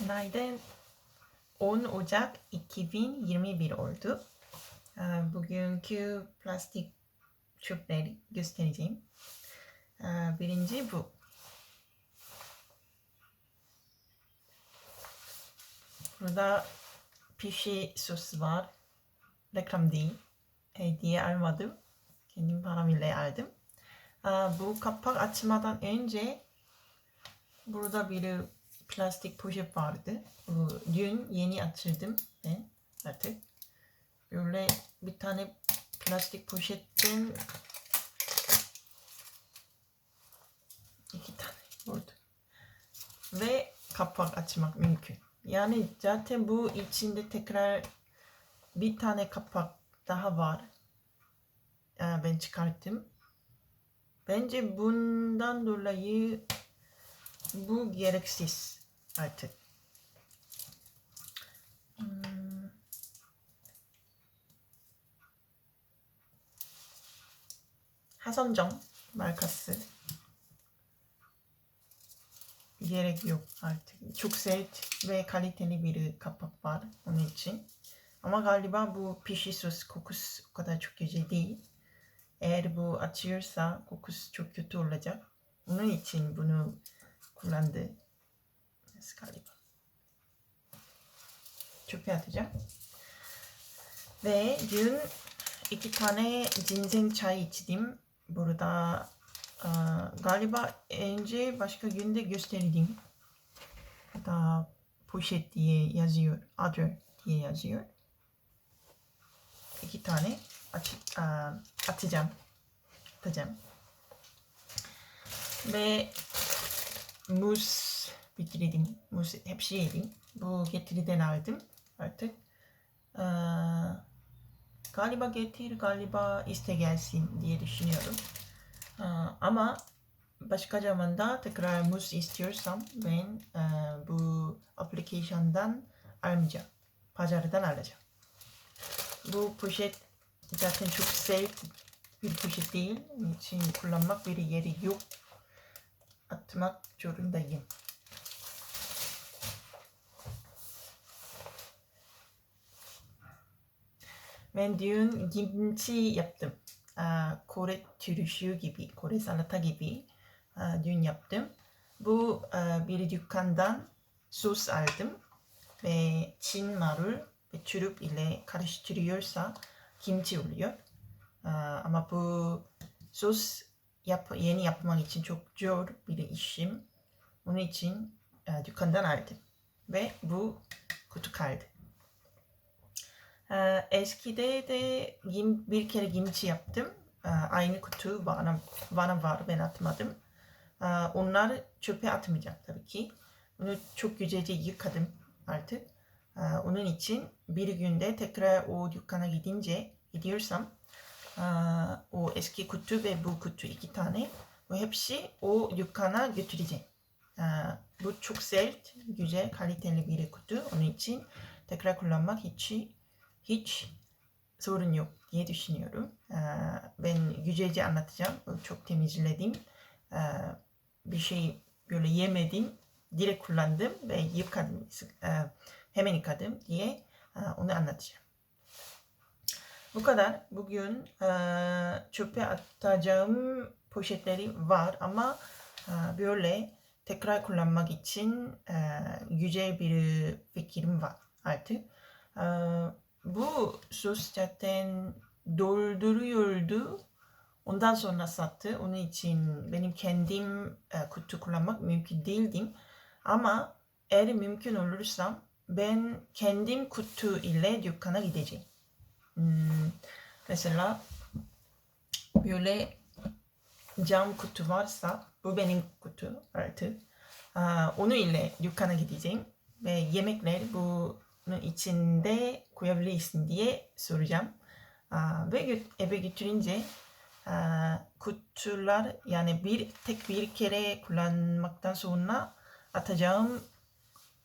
Günaydın. 10 Ocak 2021 oldu. Ee, Bugünkü plastik çöpleri göstereceğim. Ee, Birinci bu. Burada pişi sos var. Reklam değil. Hediye almadım. Kendim paramla aldım. Ee, Bu kapak açmadan önce burada bir plastik poşet vardı. Dün yeni açırdım ben artık. Böyle bir tane plastik poşetten iki tane oldu. Ve kapak açmak mümkün. Yani zaten bu içinde tekrar bir tane kapak daha var. Ee, Ben çıkarttım. Bence bundan dolayı bu gereksiz artık. Hmm. Hasancan markası. Gerek yok artık. Çok sert ve kaliteli bir kapak var onun için. Ama galiba bu pişi sos kokusu o kadar çok güzel değil. Eğer bu açıyorsa kokusu çok kötü olacak. Onun için bunu kullandı. Yes, galiba. Çöpe atacağım. Ve dün iki tane ginseng çay içtim. Burada e, galiba önce başka günde gösterdim. Hatta poşet diye yazıyor. Other diye yazıyor. İki tane aç, e, atacağım. Atacağım. Ve muz bitirdim. Muz hepsi yedim. Bu getiriden aldım artık. Ee, galiba getir, galiba iste gelsin diye düşünüyorum. Ee, ama başka zamanda tekrar muz istiyorsam ben e, bu application'dan almayacağım. Pazardan alacağım. Bu poşet zaten çok sert bir poşet değil. Onun için kullanmak bir yeri yok. Atmak zorundayım. Ben dün kimchi yaptım. Kore türüşü gibi, Kore salata gibi dün yaptım. Bu bir dükkandan sos aldım ve Çin marul ve çürük ile karıştırıyorsa kimchi oluyor. Ama bu sos yap, yeni yapmak için çok zor bir işim. Onun için dükkandan aldım. Ve bu kutu kaldı. E, eskide de gim, bir kere kimchi yaptım. E, aynı kutu bana, bana var ben atmadım. E, onları çöpe atmayacağım tabii ki. Bunu çok güzelce yıkadım artık. Onun için bir günde tekrar o dükkana gidince gidiyorsam o eski kutu ve bu kutu iki tane bu hepsi o dükkana götüreceğim. Ee, bu çok sert, güzel, kaliteli bir kutu. Onun için tekrar kullanmak hiç hiç sorun yok diye düşünüyorum. Ee, ben güzelce anlatacağım. Çok temizledim. Ee, bir şey böyle yemedim. Direkt kullandım ve yıkadım. Ee, hemen yıkadım diye e, onu anlatacağım. Bu kadar. Bugün e, çöpe atacağım poşetleri var ama e, böyle tekrar kullanmak için e, güzel bir fikrim var artık. Bu sos zaten dolduruyordu. Ondan sonra sattı. Onun için benim kendim e, kutu kullanmak mümkün değildim. Ama eğer mümkün olursam ben kendim kutu ile dükkana gideceğim. Hmm, mesela böyle cam kutu varsa bu benim kutu artık. Aa, onu ile dükkana gideceğim ve yemekler bunun içinde koyabilirsin diye soracağım. Ve eve götürünce kutular yani bir tek bir kere kullanmaktan sonra atacağım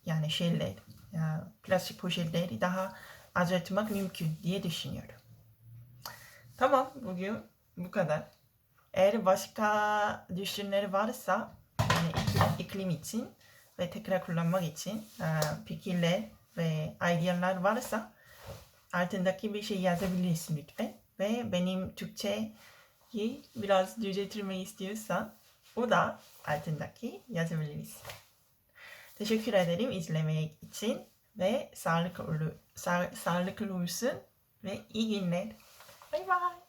yani şeyler ya, plastik poşetleri daha azaltmak mümkün diye düşünüyorum. Tamam bugün bu kadar. Eğer başka düşünceleri varsa yani iklim, için ve tekrar kullanmak için e, fikirler ve idealar varsa altındaki bir şey yazabilirsin lütfen. Ve benim Türkçeyi biraz düzeltmeyi istiyorsan o da altındaki yazabiliriz. Teşekkür ederim izlemeye için ve sağlıklı, sağ, sağlıklı olsun ve iyi günler. Bye bye.